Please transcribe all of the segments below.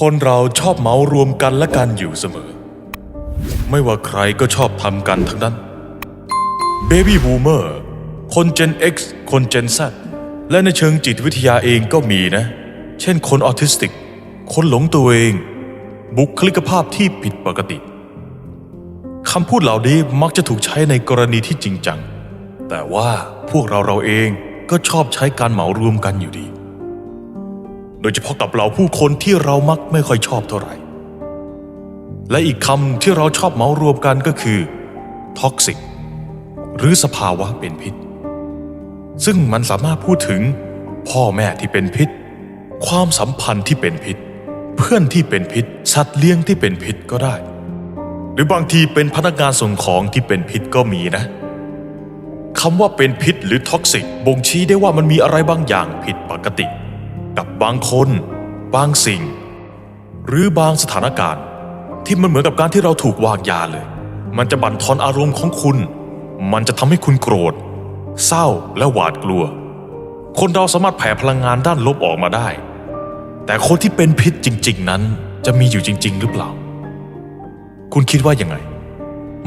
คนเราชอบเหมารวมกันและกันอยู่เสมอ ไม่ว่าใครก็ชอบทำกันทั้งนั้น Baby Boomer คน Gen X คน Gen Z และในเชิงจิตวิทยาเองก็มีนะ เช่นคนออทิสติก คนหลงตัวเอง บุคลิกภาพที่ผิดปกติคำพูดเหล่านี้มักจะถูกใช้ในกรณีที่จริงจัง แต่ว่าพวกเราเราเองก็ชอบใช้การเหมารวมกันอยู่ดี โดยเฉพาะกับเราผู้คนที่เรามักไม่ค่อยชอบเท่าไหร่ และอีกคำที่เราชอบเหมารวมกันก็คือ toxic หรือสภาวะเป็นพิษ ซึ่งมันสามารถพูดถึงพ่อแม่ที่เป็นพิษ ความสัมพันธ์ที่เป็นพิษ เพื่อนที่เป็นพิษ สัตว์เลี้ยงที่เป็นพิษก็ได้ หรือบางทีเป็นพนักงานส่งของที่เป็นพิษก็มีนะคำว่าเป็นพิษหรือท็อกซิกบ่งชี้ได้ว่ามันมีอะไรบางอย่างผิดปกติ กับบางคน บางสิ่ง หรือบางสถานการณ์ ที่มันเหมือนกับการที่เราถูกวางยาเลย มันจะบั่นทอนอารมณ์ของคุณ มันจะทำให้คุณโกรธ เศร้าและหวาดกลัว คนเราสามารถแผ่พลังงานด้านลบออกมาได้ แต่คนที่เป็นพิษจริง ๆ นั้นจะมีอยู่จริง ๆ หรือเปล่า คุณคิดว่ายังไง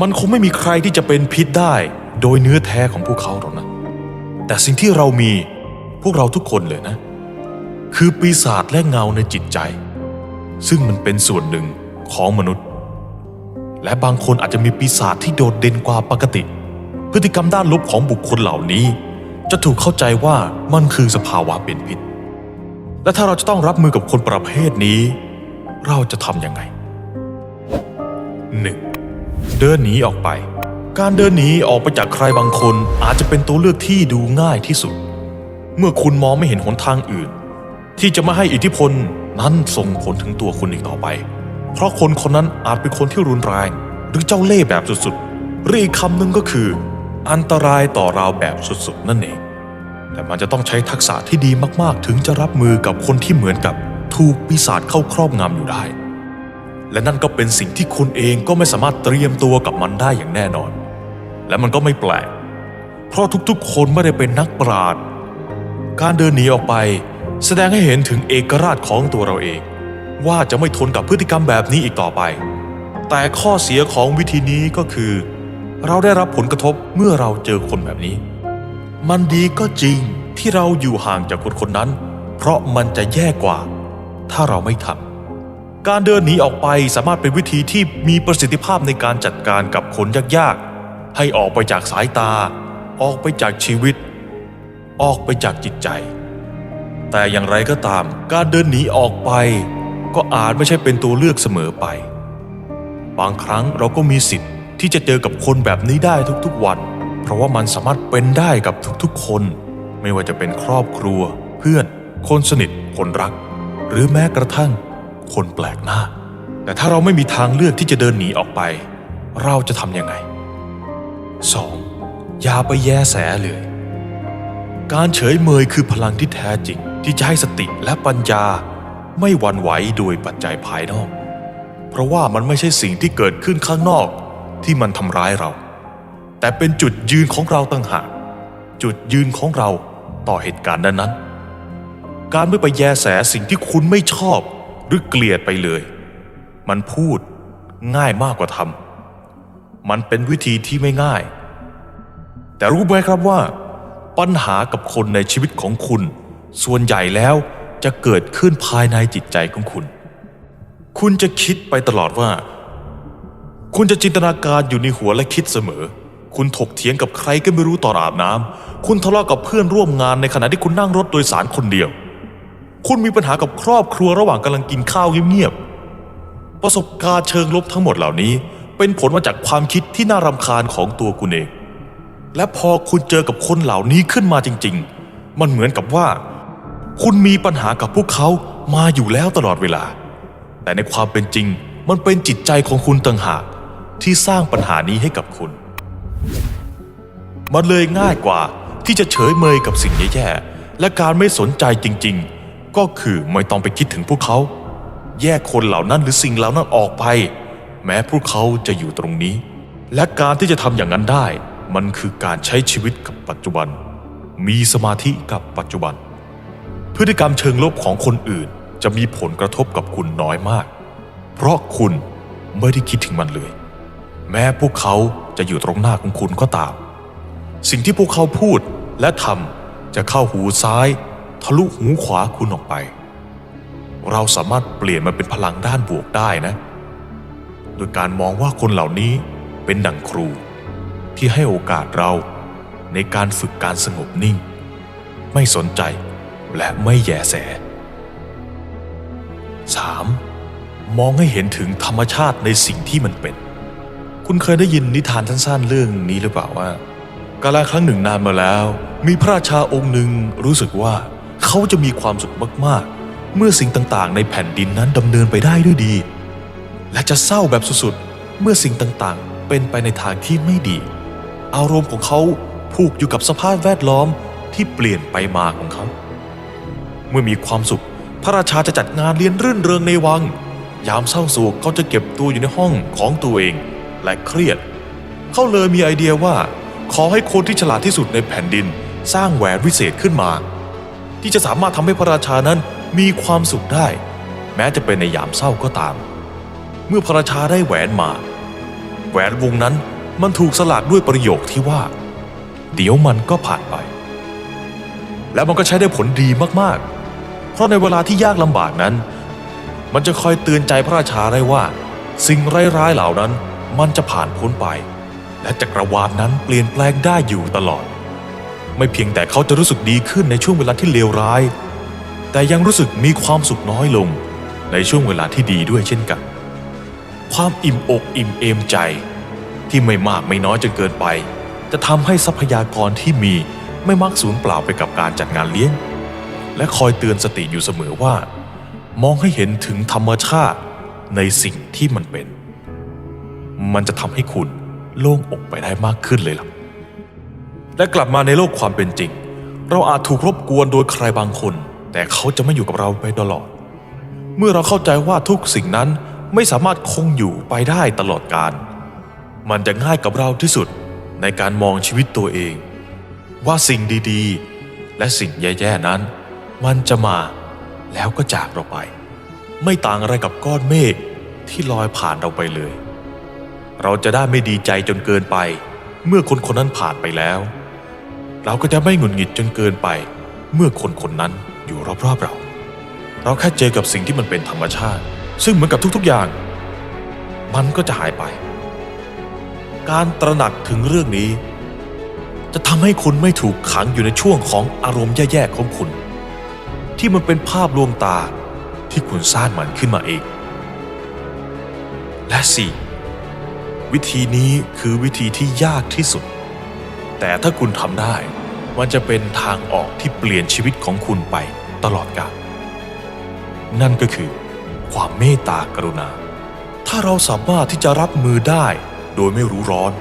มันคงไม่มีใครที่จะเป็นพิษได้โดยเนื้อแท้ของพวกเขาหรอกนะ แต่สิ่งที่เรามีพวกเราทุกคนเลยนะ คือปีศาจและเงาในจิตใจ ซึ่งมันเป็นส่วนหนึ่งของมนุษย์ และบางคนอาจจะมีปีศาจที่โดดเด่นกว่าปกติ พฤติกรรมด้านลบของบุคคลเหล่านี้ จะถูกเข้าใจว่ามันคือสภาวะเป็นพิษ และถ้าเราจะต้องรับมือกับคนประเภทนี้ เราจะทำยังไง 1. เดินหนีออกไป การเดินหนีออกไปจากใครบางคนอาจจะเป็นตัวเลือกที่ดูง่ายที่สุด เมื่อคุณมองไม่เห็นหนทางอื่น ที่จะไม่ให้อิทธิพลนั้นส่งผลถึงตัวคุณอีกต่อไป เพราะคนคนนั้นอาจเป็นคนที่รุนแรง หรือเจ้าเล่ห์แบบสุดๆหรืออีกคำหนึ่งก็คือ อันตรายต่อเราแบบสุดๆนั่นเอง แต่มันจะต้องใช้ทักษะที่ดีมากๆ ถึงจะรับมือกับคนที่เหมือนกับถูกปีศาจเข้าครอบงำอยู่ได้ และนั่นก็เป็นสิ่งที่คุณเองก็ไม่สามารถเตรียมตัวกับมันได้อย่างแน่นอน และมันก็ไม่แปลก เพราะทุกๆ คนไม่ได้เป็นนักปราชญ์การเดินหนีออกไป แสดงให้เห็นถึงเอกราชของตัวเราเอง ว่าจะไม่ทนกับพฤติกรรมแบบนี้อีกต่อไป แต่ข้อเสียของวิธีนี้ก็คือ เราได้รับผลกระทบเมื่อเราเจอคนแบบนี้ มันดีก็จริงที่เราอยู่ห่างจากคนคนนั้น เพราะมันจะแย่กว่า ถ้าเราไม่ทำการเดินหนีออกไปสามารถเป็นวิธีที่มีประสิทธิภาพในการจัดการกับคนยากๆให้ออกไปจากสายตา ออกไปจากชีวิต ออกไปจากจิตใจ แต่อย่างไรก็ตาม การเดินหนีออกไป ก็อาจไม่ใช่เป็นตัวเลือกเสมอไป บางครั้งเราก็มีสิทธิ์ที่จะเจอกับคนแบบนี้ได้ทุกๆวัน เพราะว่ามันสามารถเป็นได้กับทุกๆคน ไม่ว่าจะเป็นครอบครัว เพื่อน คนสนิท คนรัก หรือแม้กระทั่ง คนแปลกหน้า แต่ถ้าเราไม่มีทางเลือกที่จะเดินหนีออกไป เราจะทำยังไง 2. อย่าไปแยแสเลย การเฉยเมยคือพลังที่แท้จริง ที่จะให้สติและปัญญาไม่หวั่นไหวโดยปัจจัยภายนอก เพราะว่ามันไม่ใช่สิ่งที่เกิดขึ้นข้างนอกที่มันทำร้ายเรา แต่เป็นจุดยืนของเราต่างหาก จุดยืนของเราต่อเหตุการณ์นั้นๆ การไม่ไปแยแสสิ่งที่คุณไม่ชอบหรือเกลียดไปเลย มันพูดง่ายมากกว่าทำมันเป็นวิธีที่ไม่ง่าย แต่รู้ไหมครับว่า ปัญหากับคนในชีวิตของคุณ ส่วนใหญ่แล้วจะเกิดขึ้นภายในจิตใจของคุณ คุณจะคิดไปตลอดว่า คุณจะจินตนาการอยู่ในหัวและคิดเสมอ คุณถกเถียงกับใครก็ไม่รู้ตอนอาบน้ำคุณทะเลาะกับเพื่อนร่วมงานในขณะที่คุณนั่งรถโดยสารคนเดียว คุณมีปัญหากับครอบครัวระหว่างกำลังกินข้าวเงียบๆ ประสบการณ์เชิงลบทั้งหมดเหล่านี้ เป็นผลมาจากความคิดที่น่ารำคาญของตัวคุณเอง และพอคุณเจอกับคนเหล่านี้ขึ้นมาจริง ๆ มันเหมือนกับว่า คุณมีปัญหากับพวกเขามาอยู่แล้วตลอดเวลา แต่ในความเป็นจริงมันเป็นจิตใจของคุณต่างหากที่สร้างปัญหานี้ให้กับคุณ มันเลยง่ายกว่าที่จะเฉยเมยกับสิ่งแย่ๆ และการไม่สนใจจริงๆ ก็คือไม่ต้องไปคิดถึงพวกเขา แยกคนเหล่านั้นหรือสิ่งเหล่านั้นออกไป แม้พวกเขาจะอยู่ตรงนี้ และการที่จะทำอย่างนั้นได้ มันคือการใช้ชีวิตกับปัจจุบัน มีสมาธิกับปัจจุบัน พฤติกรรมเชิงลบของคนอื่น จะมีผลกระทบกับคุณน้อยมาก เพราะคุณไม่ได้คิดถึงมันเลย แม้พวกเขาจะอยู่ตรงหน้าของคุณก็ตาม สิ่งที่พวกเขาพูดและทำจะเข้าหูซ้าย ทะลุหูขวาคุณออกไป เราสามารถเปลี่ยนมันเป็นพลังด้านบวกได้นะ โดยการมองว่าคนเหล่านี้เป็นดั่งครู ที่ให้โอกาสเราในการฝึกการสงบนิ่ง ไม่สนใจ และไม่แยแส 3. มองให้เห็นถึงธรรมชาติในสิ่งที่มันเป็น คุณเคยได้ยินนิทานสั้นๆเรื่องนี้หรือเปล่าว่า กาลครั้งหนึ่งนานมาแล้ว มีพระราชาองค์หนึ่งรู้สึกว่าเขาจะมีความสุขมากๆ เมื่อสิ่งต่างๆ ในแผ่นดินนั้นดำเนินไปได้ด้วยดี และจะเศร้าแบบสุดๆ เมื่อสิ่งต่างๆ เป็นไปในทางที่ไม่ดี อารมณ์ของเขาผูกอยู่กับสภาพแวดล้อมที่เปลี่ยนไปมาของเขา เมื่อมีความสุข พระราชาจะจัดงานเลี้ยงรื่นเริงในวัง ยามเศร้าโศกเขาจะเก็บตัวอยู่ในห้องของตัวเอง และเครียด เขาเลยมีไอเดียว่า ขอให้คนที่ฉลาดที่สุดในแผ่นดิน สร้างแหวนวิเศษขึ้นมา ที่จะสามารถทำให้พระราชานั้นมีความสุขได้ แม้จะเป็นในยามเศร้าก็ตาม เมื่อพระราชาได้แหวนมา แหวนวงนั้นมันถูกสลากด้วยประโยคที่ว่า เดี๋ยวมันก็ผ่านไป แล้วมันก็ใช้ได้ผลดีมากๆ เพราะในเวลาที่ยากลำบากนั้น มันจะคอยเตือนใจพระราชาได้ว่า สิ่งร้ายๆเหล่านั้นมันจะผ่านพ้นไป และจักรวาลนั้นเปลี่ยนแปลงได้อยู่ตลอด ไม่เพียงแต่เขาจะรู้สึกดีขึ้นในช่วงเวลาที่เลวร้าย แต่ยังรู้สึกมีความสุขน้อยลง ในช่วงเวลาที่ดีด้วยเช่นกัน ความอิ่มอกอิ่มเอมใจ ที่ไม่มากไม่น้อยจนเกินไป จะทำให้ทรัพยากรที่มีไม่มักสูญเปล่าไปกับการจัดงานเลี้ยง และคอยเตือนสติอยู่เสมอว่า มองให้เห็นถึงธรรมชาติในสิ่งที่มันเป็น มันจะทำให้คุณโล่งอกไปได้มากขึ้นเลยล่ะ และกลับมาในโลกความเป็นจริง เราอาจถูกรบกวนโดยใครบางคน แต่เขาจะไม่อยู่กับเราไปตลอด เมื่อเราเข้าใจว่าทุกสิ่งนั้นไม่สามารถคงอยู่ไปได้ตลอดกาล มันจะง่ายกับเราที่สุดในการมองชีวิตตัวเอง ว่าสิ่งดีๆ และสิ่งแย่ๆนั้น มันจะมาแล้วก็จากเราไป ไม่ต่างอะไรกับก้อนเมฆที่ลอยผ่านเราไปเลย เราจะได้ไม่ดีใจจนเกินไป เมื่อคนคนนั้นผ่านไปแล้ว เราก็จะไม่หงุดหงิดจนเกินไป เมื่อคนคนนั้นอยู่รอบๆเรา เราแค่เจอกับสิ่งที่มันเป็นธรรมชาติ ซึ่งเหมือนกับทุกๆอย่าง มันก็จะหายไป การตระหนักถึงเรื่องนี้ จะทำให้คุณไม่ถูกขังอยู่ในช่วงของอารมณ์แย่ๆของคุณ ที่มันเป็นภาพลวงตาที่คุณสร้างมันขึ้นมาเอง และสี่วิธีนี้คือวิธีที่ยากที่สุด แต่ถ้าคุณทำได้ มันจะเป็นทางออกที่เปลี่ยนชีวิตของคุณไปตลอดกาลนั่นก็คือ ความเมตตากรุณา ถ้าเราสามารถที่จะรับมือได้โดยไม่รู้ร้อน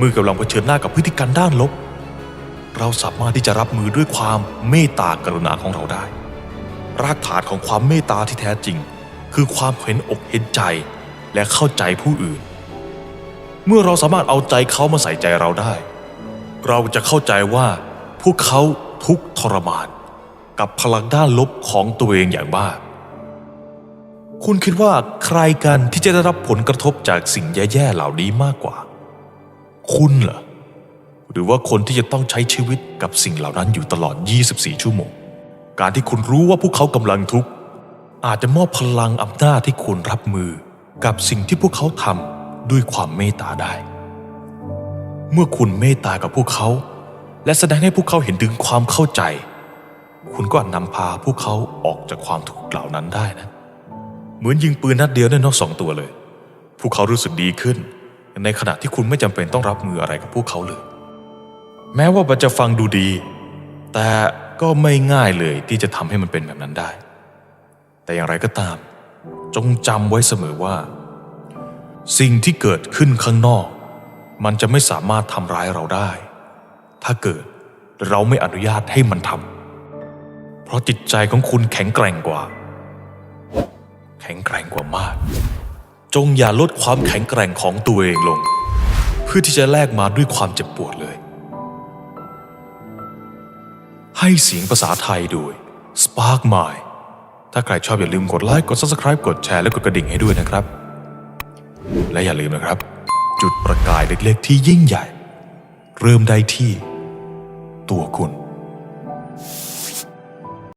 มือกำลังเผชิญหน้ากับพฤติกรรมด้านลบ เราสามารถที่จะรับมือด้วยความเมตตากรุณาของเราได้ รากฐานของความเมตตาที่แท้จริง คือความเห็นอกเห็นใจและเข้าใจผู้อื่น เมื่อเราสามารถเอาใจเขามาใส่ใจเราได้ เราจะเข้าใจว่า พวกเขาทุกทรมาน กับพลังด้านลบของตัวเองอย่างมาก คุณคิดว่าใครกันที่จะได้รับผลกระทบจากสิ่งแย่ๆเหล่านี้มากกว่า คุณเหรอหรือว่าคนที่จะต้องใช้ชีวิตกับสิ่งเหล่านั้นอยู่ตลอด 24 ชั่วโมง การที่คุณรู้ว่าพวกเขากำลังทุกข์อาจจะมอบพลังอำนาจที่คุณรับมือกับสิ่งที่พวกเขาทำด้วยความเมตตาได้ เมื่อคุณเมตตากับพวกเขา และแสดงให้พวกเขาเห็นถึงความเข้าใจ คุณก็อาจนำพาพวกเขาออกจากความทุกข์เหล่านั้นได้นะ เหมือนยิงปืนนัดเดียวได้นกสองตัวเลย พวกเขารู้สึกดีขึ้น ในขณะที่คุณไม่จำเป็นต้องรับมืออะไรกับพวกเขาเลย แม้ว่ามันจะฟังดูดี แต่ ก็ไม่ง่ายเลยที่จะทำให้มันเป็นแบบนั้นได้ แต่อย่างไรก็ตาม จงจำไว้เสมอว่า สิ่งที่เกิดขึ้นข้างนอก มันจะไม่สามารถทำร้ายเราได้ ถ้าเกิดเราไม่อนุญาตให้มันทำเพราะจิตใจของคุณแข็งแกร่งกว่า แข็งแกร่งกว่ามาก จงอย่าลดความแข็งแกร่งของตัวเองลง เพื่อที่จะแลกมาด้วยความเจ็บปวดเลย ให้เสียงภาษาไทยโดย Spark Mind ถ้าใครชอบอย่าลืมกดไลค์กด subscribe กดแชร์และกดกระดิ่งให้ด้วยนะครับ และอย่าลืมนะครับ จุดประกายเล็กๆที่ยิ่งใหญ่ เริ่มได้ที่ ตัวคุณ